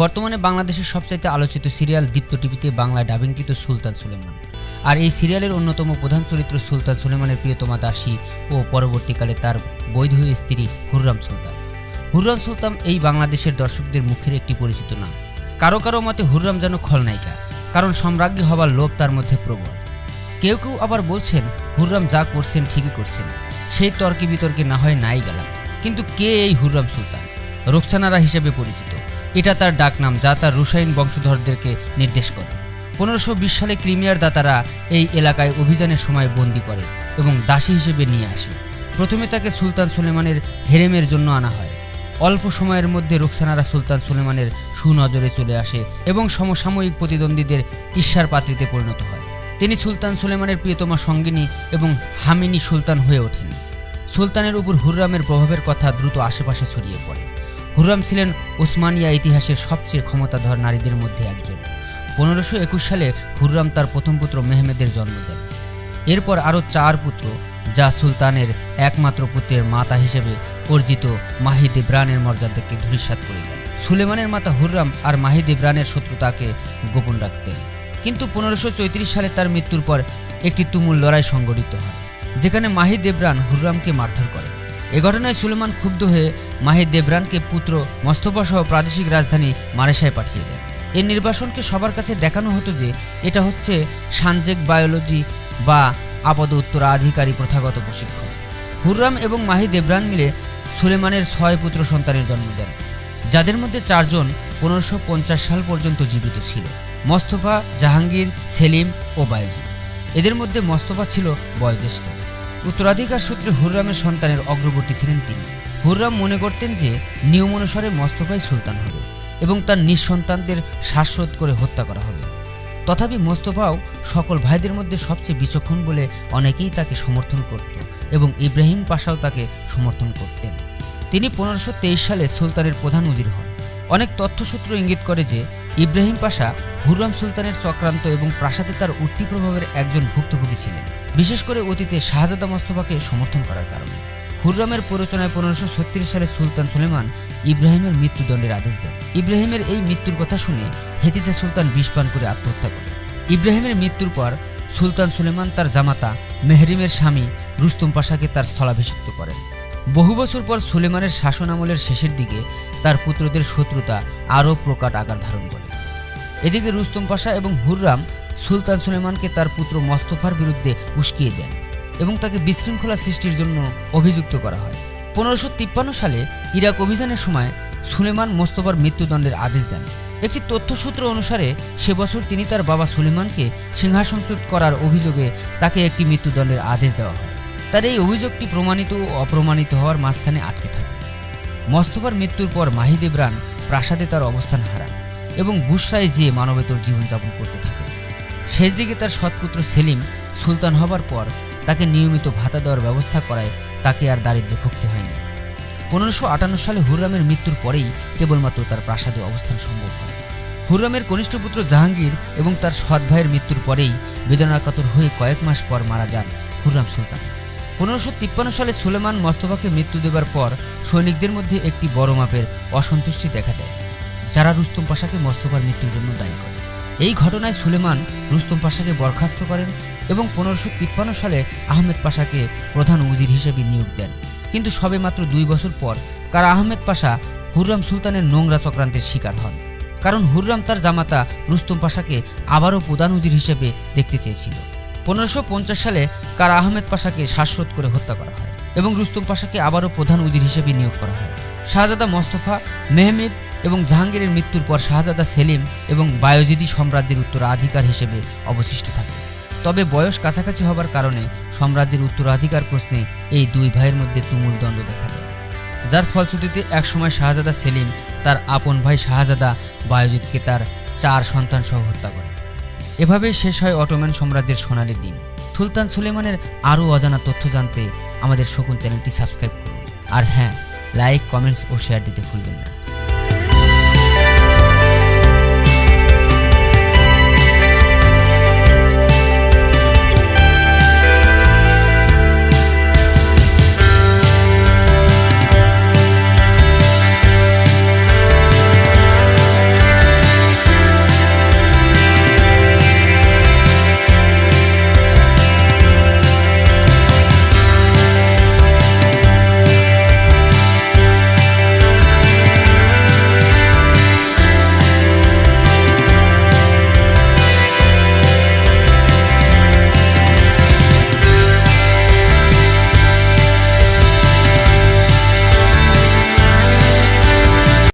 বর্তমানে বাংলাদেশের সবচাইতে আলোচিত সিরিয়াল দীপ্ত টিভিতে বাংলা ডাবিংকৃত সুলতান সুলেমান। আর এই সিরিয়ালের অন্যতম প্রধান চরিত্র সুলতান সুলেমানের প্রিয়তমা দাসী ও পরবর্তীকালে তার বৈধ স্ত্রী হুররাম সুলতান। হুররাম সুলতান এই বাংলাদেশের দর্শকদের মুখের একটি পরিচিত নাম। কারও কারও মতে হুররাম যেন খলনায়িকা, কারণ সম্রাজ্ঞী হবার লোভ তার মধ্যে প্রবল। কেউ কেউ আবার বলছেন, হুররাম যা করছেন ঠিকই করছেন, সেই তর্কে বিতর্কে না হয় নাই গেলাম। কিন্তু কে এই হুররাম সুলতান? রোকসানারা হিসেবে পরিচিত। এটা তার ডাকনাম, যা তার রুসাইন বংশধরদেরকে নির্দেশ করে। পনেরোশো বিশ সালে ক্রিমিয়ার দাতারা এই এলাকায় অভিযানের সময় বন্দি করে এবং দাসী হিসেবে নিয়ে আসে। প্রথমে তাকে সুলতান সুলেমানের হেরেমের জন্য আনা হয়। অল্প সময়ের মধ্যে রুকসানারা সুলতান সুলেমানের সুনজরে চলে আসে এবং সমসাময়িক প্রতিদ্বন্দ্বীদের ঈর্ষার পাত্রীতে পরিণত হয়। তিনি সুলতান সুলেমানের প্রিয়তমা সঙ্গিনী এবং হামিনী সুলতান হয়ে ওঠেন। সুলতানের উপর হুররামের প্রভাবের কথা দ্রুত আশেপাশে ছড়িয়ে পড়ে। হুররাম ছিলেন ওসমানিয়া ইতিহাসের সবচেয়ে ক্ষমতাধর নারীদের মধ্যে একজন। পনেরোশো একুশ সালে হুররাম তার প্রথম পুত্র মেহমেদের জন্ম দেন। এরপর আরও চার পুত্র, যা সুলতানের একমাত্র পুত্রের মাতা হিসেবে অর্জিত মাহিদ ইব্রানের মর্যাদাকে ধূলিসাৎ করে দেন। সুলেমানের মাতা হুররাম আর মাহিদ ইব্রানের শত্রুতাকে গোপন রাখতেন। কিন্তু পনেরোশো সালে তার মৃত্যুর পর একটি তুমুল লড়াই সংগঠিত হয়, যেখানে মাহিদ দেবরান হুররামকে মারধর করে এ ঘটনায় সুলেমান ক্ষুব্ধ হয়ে মাহিদ দেবরানকে পুত্র মস্তফা সহ প্রাদেশিক রাজধানী মারেশায় পাঠিয়ে দেন। এই নির্বাসনকে সবার কাছে দেখানো হতো যে এটা হচ্ছে সানজেক বায়োলজি বা আপাদ উত্তরাধিকারী প্রথাগত প্রশিক্ষণ। হুররাম এবং মাহি দেবরান মিলে সুলেমানের ছয় পুত্র সন্তানের জন্ম দেন, যাদের মধ্যে চারজন পনেরোশো পঞ্চাশ সাল পর্যন্ত জীবিত ছিল, মস্তফা, জাহাঙ্গীর, সেলিম ও বায়ুজি। এদের মধ্যে মস্তফা ছিল বয়োজ্যেষ্ঠ। উত্তরাধিকার সূত্রে হুররামের সন্তানের অগ্রবর্তী ছিলেন তিনি। হুররাম মনে করতেন যে নিয়ম অনুসারে মস্তফাই সুলতান হবে এবং তার নিঃসন্তানদের শ্বাসরোধ করে হত্যা করা হবে। তথাপি মোস্তফাও সকল ভাইদের মধ্যে সবচেয়ে বিচক্ষণ বলে অনেকেই তাকে সমর্থন করত এবং ইব্রাহিম পাশাও তাকে সমর্থন করতেন। তিনি পনেরোশো সালে সুলতানের প্রধান উজির হন। অনেক তথ্যসূত্র ইঙ্গিত করে যে ইব্রাহিম পাশা হুররাম সুলতানের চক্রান্ত এবং প্রাসাদে তার উঠতি প্রভাবের একজন ভুক্তভোগী ছিলেন। বিশেষ করে অতীতে শাহজাদা মোস্তফাকে সমর্থন করার কারণে। হুররামের প্ররোচনায় পনেরোশো সালে সুলতান সুলেমান ইব্রাহিমের মৃত্যুদণ্ডের আদেশ দেন। ইব্রাহিমের এই মৃত্যুর কথা শুনে হেতিজা সুলতান বিষ পান করে আত্মহত্যা করেন ইব্রাহিমের মৃত্যুর পর সুলতান সুলেমান তার জামাতা মেহরিমের স্বামী রুস্তুম পাশাকে তার স্থলাভিষিক্ত করেন। বহু বছর পর সুলেমানের শাসন আমলের শেষের দিকে তার পুত্রদের শত্রুতা আরও প্রকাট আকার ধারণ করে। এদিকে রুস্তম পাশা এবং হুররাম সুলতান সুলেমানকে তার পুত্র মস্তফার বিরুদ্ধে উস্কিয়ে দেন এবং তাকে বিশৃঙ্খলা সৃষ্টির জন্য অভিযুক্ত করা হয়। পনেরোশো তিপ্পান্ন সালে ইরাক অভিযানের সময় সুলেমান মোস্তফার মৃত্যুদণ্ডের আদেশ দেন। একটি তথ্যসূত্র অনুসারে সে বছর তিনি তার বাবা সুলেমানকে সিংহাসনচ্যুত করার অভিযোগে তাকে একটি মৃত্যুদণ্ডের আদেশ দেওয়া হয়। তার এই অভিযোগটি প্রমাণিত ও অপ্রমাণিত হওয়ার মাঝখানে আটকে থাকে। মস্তফার মৃত্যুর পর মাহিদ ইব্রান প্রাসাদে তার অবস্থান হারান এবং বুসরায় যেয়ে মানবেতর জীবনযাপন করতে থাকেন। শেষ দিকে তার সৎপুত্র সেলিম সুলতান হবার পর তাকে নিয়মিত ভাতা দেওয়ার ব্যবস্থা করায় তাকে আর দারিদ্র্যে ভুগতে হয়নি। পনেরোশো আটান্ন সালে হুররামের মৃত্যুর পরেই কেবলমাত্র তার প্রাসাদে অবস্থান সম্ভব হয়। হুররামের কনিষ্ঠ পুত্র জাহাঙ্গীর এবং তার সৎ ভাইয়ের মৃত্যুর পরেই বেদনাকাতর হয়ে কয়েক মাস পর মারা যান হুররাম সুলতান। পনেরোশো তিপ্পান্ন সালে সুলেমান মোস্তফাকে মৃত্যু দেবার পর সৈনিকদের মধ্যে একটি বড় মাপের অসন্তুষ্টি দেখা দেয়, যারা রুস্তম পাশাকে মোস্তফার মৃত্যুর জন্য দায়ী করে। এই ঘটনায় সুলেমান রুস্তম পাশাকে বরখাস্ত করেন এবং পনেরোশো তিপ্পান্ন সালে আহমেদ পাশাকে প্রধান উজির হিসেবে নিয়োগ দেন। কিন্তু সবে মাত্র দুই বছর পর কারা আহমেদ পাশা হুররাম সুলতানের নোংরা চক্রান্তের শিকার হন। কারণ হুররাম তার জামাতা রুস্তম পাশাকে আবারও প্রধান উজির হিসেবে দেখতে চেয়েছিল। পনেরোশো পঞ্চাশ সালে কারা আহমেদ পাশাকে শ্বাসরোধ করে হত্যা করা হয় এবং রুস্তম পাশাকে আবারও প্রধান উজির হিসেবে নিয়োগ করা হয়। শাহজাদা মোস্তফা, মেহমিদ এবং জাহাঙ্গীরের মৃত্যুর পর শাহজাদা সেলিম এবং বায়োজিদি সাম্রাজ্যের উত্তরাধিকার হিসেবে অবশিষ্ট থাকে। তবে বয়স কাছাকাছি হবার কারণে সাম্রাজ্যের উত্তরাধিকার প্রশ্নে এই দুই ভাইয়ের মধ্যে তুমুল দ্বন্দ্ব দেখা দেয়। যার ফলশ্রুতিতে একসময় শাহজাদা সেলিম তার আপন ভাই শাহজাদা বায়োজিৎকে তার চার সন্তান সহ হত্যা করে। এভাবে শেষ হয় অটোম্যান সাম্রাজ্যের সোনালী দিন। সুলতান সুলেমানের আরও অজানা তথ্য জানতে আমাদের শকুন চ্যানেলটি সাবস্ক্রাইব করুন। আর হ্যাঁ লাইক, কমেন্টস ও শেয়ার দিতে ভুলবেন না।